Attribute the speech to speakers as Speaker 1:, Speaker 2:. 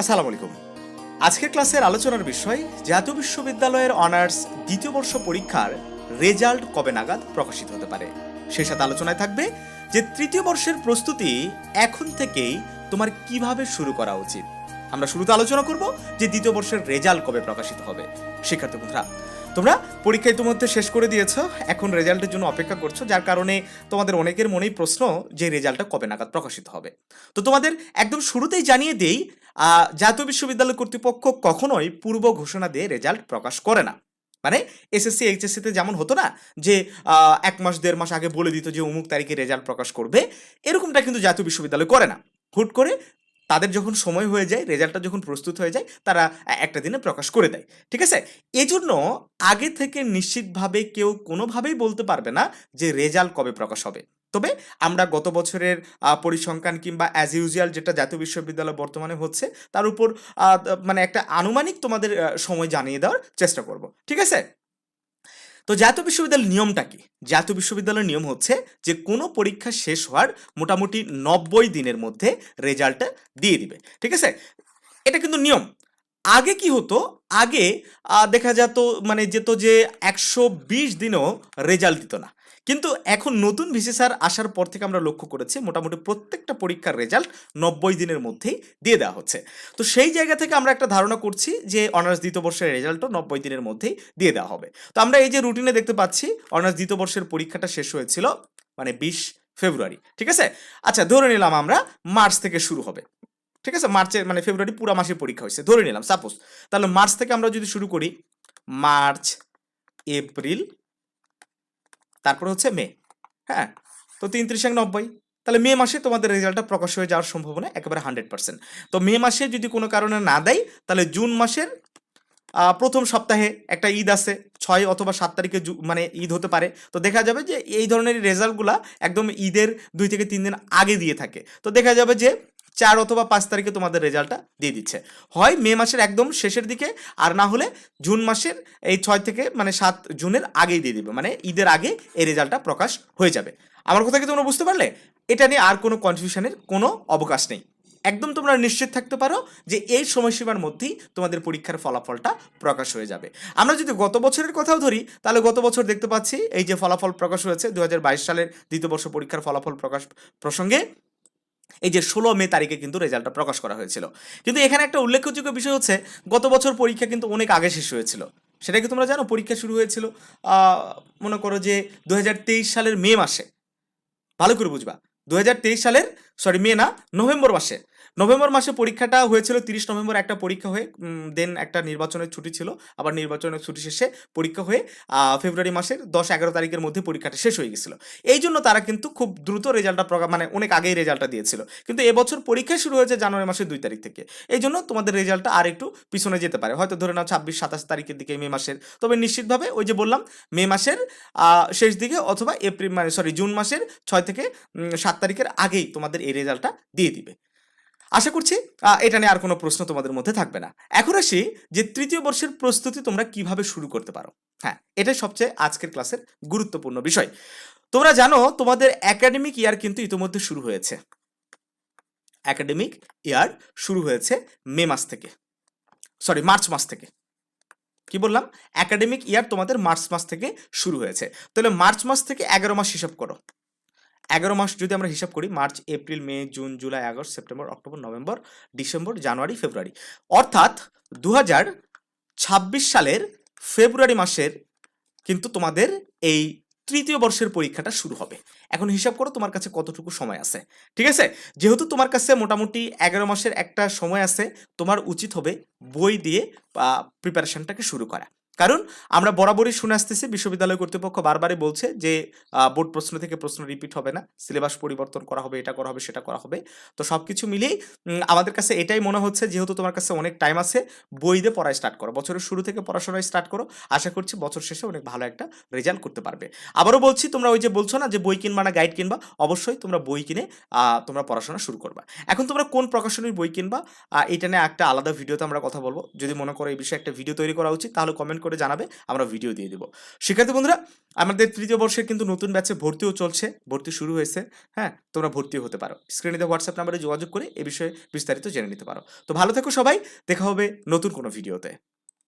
Speaker 1: আসসালামু আলাইকুম। আজকের ক্লাসের আলোচনার বিষয়, জাতীয় বিশ্ববিদ্যালয়ের অনার্স দ্বিতীয় বর্ষ পরীক্ষার রেজাল্ট কবে নাগাদ প্রকাশিত হতে পারে? সেই সাথে আলোচনায় থাকবে যে তৃতীয় বর্ষের প্রস্তুতি এখন থেকেই তোমার কীভাবে শুরু করা উচিত? আমরা শুরুতে আলোচনা করব যে দ্বিতীয় বর্ষের রেজাল্ট কবে প্রকাশিত হবে। শিক্ষার্থী বন্ধুরা, তোমরা পরীক্ষা ইতিমধ্যে শেষ করে দিয়েছ, এখন রেজাল্টের জন্য অপেক্ষা করছ, যার কারণে তোমাদের অনেকের মনেই প্রশ্ন যে রেজাল্টটা কবে নাগাদ প্রকাশিত হবে। তো তোমাদের একদম শুরুতেই জানিয়ে দেই জাতীয় বিশ্ববিদ্যালয় কর্তৃপক্ষ কখনোই পূর্ব ঘোষণা দিয়ে রেজাল্ট প্রকাশ করে না। মানে এসএসসি এইচএসসিতে যেমন হতো না যে এক মাস, দেড় মাস আগে বলে দিত যে, অমুক তারিখে রেজাল্ট প্রকাশ করবে, এরকমটা কিন্তু জাতীয় বিশ্ববিদ্যালয় করে না। হুট করে তাদের যখন সময় হয়ে যায়, রেজাল্টটা যখন প্রস্তুত হয়ে যায়, তারা একটা দিনে প্রকাশ করে দেয়। ঠিক আছে? এজন্য আগে থেকে নিশ্চিতভাবে কেউ কোনোভাবেই বলতে পারবে না যে রেজাল্ট কবে প্রকাশ হবে। তবে আমরা গত বছরের পরিসংখ্যান কিংবা অ্যাজ ইউজুয়াল যেটা জাতীয় বিশ্ববিদ্যালয় বর্তমানে হচ্ছে, তার উপর মানে একটা আনুমানিক তোমাদের সময় জানিয়ে দেওয়ার চেষ্টা করব। ঠিক আছে? তো জাতীয় বিশ্ববিদ্যালয়ের নিয়মটা কি? জাতীয় বিশ্ববিদ্যালয়ের নিয়ম হচ্ছে যে কোনো পরীক্ষা শেষ হওয়ার মোটামুটি নব্বই দিনের মধ্যে রেজাল্টটা দিয়ে দিবে। ঠিক আছে? এটা কিন্তু নিয়ম। আগে কি হতো? আগে দেখা যেত মানে যেত যে একশো বিশ দিনও রেজাল্ট দিত না। কিন্তু এখন নতুন ভিসিসার আসার পর থেকে আমরা লক্ষ্য করেছি, মোটামুটি প্রত্যেকটা পরীক্ষার রেজাল্ট নব্বই দিনের মধ্যেই দিয়ে দেওয়া হচ্ছে। তো সেই জায়গা থেকে আমরা একটা ধারণা করছি যে অনার্স দ্বিতীয় বর্ষের রেজাল্টও নব্বই দিনের মধ্যেই দিয়ে দেওয়া হবে। তো আমরা এই যে রুটিনে দেখতে পাচ্ছি, অনার্স দ্বিতীয় বর্ষের পরীক্ষাটা শেষ হয়েছিল মানে বিশ ফেব্রুয়ারি, ঠিক আছে? আচ্ছা ধরে নিলাম আমরা মার্চ থেকে শুরু হবে। ঠিক আছে? মার্চের মানে ফেব্রুয়ারি পুরো মাসে পরীক্ষা হয়েছে। ধরে নিলাম সাপোজ তাহলে মার্চ থেকে আমরা যদি শুরু করি, মার্চ, এপ্রিল, তারপর হচ্ছে মে। হ্যাঁ? তো তিন ত্রিশ নব্বই। তাহলে মে মাসে তোমাদের রেজাল্টটা প্রকাশ হয়ে যাওয়ার সম্ভাবনা একেবারে হান্ড্রেড পার্সেন্ট। তো মে মাসে যদি কোনো কারণে না দেয়, তাহলে জুন মাসের প্রথম সপ্তাহে একটা ঈদ আছে, ছয় অথবা সাত তারিখে মানে ঈদ হতে পারে। তো দেখা যাবে যে এই ধরনের রেজাল্টগুলা একদম ঈদের দুই থেকে তিন দিন আগে দিয়ে থাকে। তো দেখা যাবে যে চার অথবা পাঁচ তারিখে তোমাদের রেজাল্টটা দিয়ে দিচ্ছে। হয় মে মাসের একদম শেষের দিকে, আর না হলে জুন মাসের এই ছয় থেকে মানে সাত জুনের আগেই দিয়ে দিবে। মানে ঈদের আগে এই রেজাল্টটা প্রকাশ হয়ে যাবে। আমার কথা কি তোমরা বুঝতে পারলে? এটা নিয়ে আর কোনো কনফিউশনের কোনো অবকাশ নেই। একদম তোমরা নিশ্চিত থাকতে পারো যে এই সময়সীমার মধ্যেই তোমাদের পরীক্ষার ফলাফলটা প্রকাশ হয়ে যাবে। আমরা যদি গত বছরের কথাও ধরি, তাহলে গত বছর দেখতে পাচ্ছি, এই যে ফলাফল প্রকাশ হয়েছে দু হাজার বাইশ সালের দ্বিতীয় বর্ষ পরীক্ষার ফলাফল প্রকাশ প্রসঙ্গে এই যে ষোলো মে তারিখে কিন্তু রেজাল্টটা প্রকাশ করা হয়েছিল। কিন্তু এখানে একটা উল্লেখযোগ্য বিষয় হচ্ছে, গত বছর পরীক্ষা কিন্তু অনেক আগে শেষ হয়েছিল। সেটা কি তোমরা জানো? পরীক্ষা শুরু হয়েছিল মনে করো যে দুই হাজার তেইশ সালের মে মাসে। ভালো করে বুঝবা। দুই হাজার তেইশ সালের সরি মে না, নভেম্বর মাসে। নভেম্বর মাসে পরীক্ষাটা হয়েছিল, তিরিশ নভেম্বর একটা পরীক্ষা হয়ে দেন একটা নির্বাচনের ছুটি ছিল, আবার নির্বাচনের ছুটি শেষে পরীক্ষা হয়ে ফেব্রুয়ারি মাসের দশ এগারো তারিখের মধ্যে পরীক্ষাটা শেষ হয়ে গেছিল। এই জন্য তারা কিন্তু খুব দ্রুত রেজাল্টটা প্রকাশ মানে অনেক আগেই রেজাল্টটা দিয়েছিল। কিন্তু এবছর পরীক্ষা শুরু হয়েছে জানুয়ারি মাসের দুই তারিখ থেকে। এই জন্য তোমাদের রেজাল্টটা আর একটু পিছনে যেতে পারে। হয়তো ধরে নাও ছাব্বিশ, সাতাশ তারিখের দিকে মে মাসের। তবে নিশ্চিতভাবে ওই যে বললাম, মে মাসের শেষ দিকে অথবা এপ্রিল মানে সরি জুন মাসের ছয় থেকে সাত তারিখের আগেই তোমাদের এই রেজাল্টটা দিয়ে দিবে। আশা করছি এটা নিয়ে আর কোনো প্রশ্ন তোমাদের মধ্যে থাকবে না। এখন আসি যে তৃতীয় বর্ষের প্রস্তুতি তোমরা কীভাবে শুরু করতে পারো? হ্যাঁ এটাই সবচেয়ে আজকের ক্লাসের গুরুত্বপূর্ণ বিষয়। তোমরা জানো, তোমাদের একাডেমিক ইয়ার কিন্তু ইতিমধ্যে শুরু হয়েছে। একাডেমিক ইয়ার শুরু হয়েছে মে মাস থেকে। সরি মার্চ মাস থেকে। কি বললাম? একাডেমিক ইয়ার তোমাদের মার্চ মাস থেকে শুরু হয়েছে। তাহলে মার্চ মাস থেকে এগারো মাস হিসাব করো। এগারো মাস যদি আমরা হিসাব করি, March, April, May, June, July, August, September, October, November, December, January, February. অর্থাৎ দু ছাব্বিশ সালের ফেব্রুয়ারি মাসের কিন্তু তোমাদের এই তৃতীয় বর্ষের পরীক্ষাটা শুরু হবে। এখন হিসাব করো তোমার কাছে কতটুকু সময় আছে। ঠিক আছে? যেহেতু তোমার কাছে মোটামুটি এগারো মাসের একটা সময় আছে, তোমার উচিত হবে বই দিয়ে প্রিপারেশনটাকে শুরু করা। কারণ আমরা বরাবরই শুনে আসতেছি বিশ্ববিদ্যালয় কর্তৃপক্ষ বারবারই বলছে যে বোর্ড প্রশ্ন থেকে প্রশ্ন রিপিট হবে না সিলেবাস পরিবর্তন করা হবে এটা করা হবে সেটা করা হবে। তো সব কিছু মিলিয়েই উম, আমাদের কাছে এটাই মনে হচ্ছে যেহেতু তোমার কাছে অনেক টাইম আছে বই দিয়ে পড়ায় স্টার্ট করো বছরের শুরু থেকে পড়াশোনায় স্টার্ট করো আশা করছি বছর শেষে অনেক ভালো একটা রেজাল্ট করতে পারবে। আবারও বলছি তোমরা ওই যে বলছো না যে বই কিনবা না গাইড কিনবা অবশ্যই তোমরা বই কিনে তোমরা পড়াশোনা শুরু করবা। এখন তোমরা কোন প্রকাশনীর বই কিনবা? এটা নিয়ে একটা আলাদা ভিডিওতে আমরা কথা বলব। যদি মনে করো এই বিষয়ে একটা ভিডিও তৈরি করা উচিত তাহলে কমেন্ট করে জানাবে, আমরা ভিডিও দিয়ে দেবো। শিক্ষার্থী বন্ধুরা, আমাদের তৃতীয় বর্ষের কিন্তু নতুন ব্যাচে ভর্তিও চলছে, ভর্তি শুরু হয়েছে হ্যাঁ? তোমরা ভর্তি হতে পারো। স্ক্রিনে হোয়াটসঅ্যাপ নাম্বারে যোগাযোগ করে এ বিষয়ে বিস্তারিত জেনে নিতে পারো। তো ভালো থেকো সবাই, দেখা হবে নতুন কোনো ভিডিওতে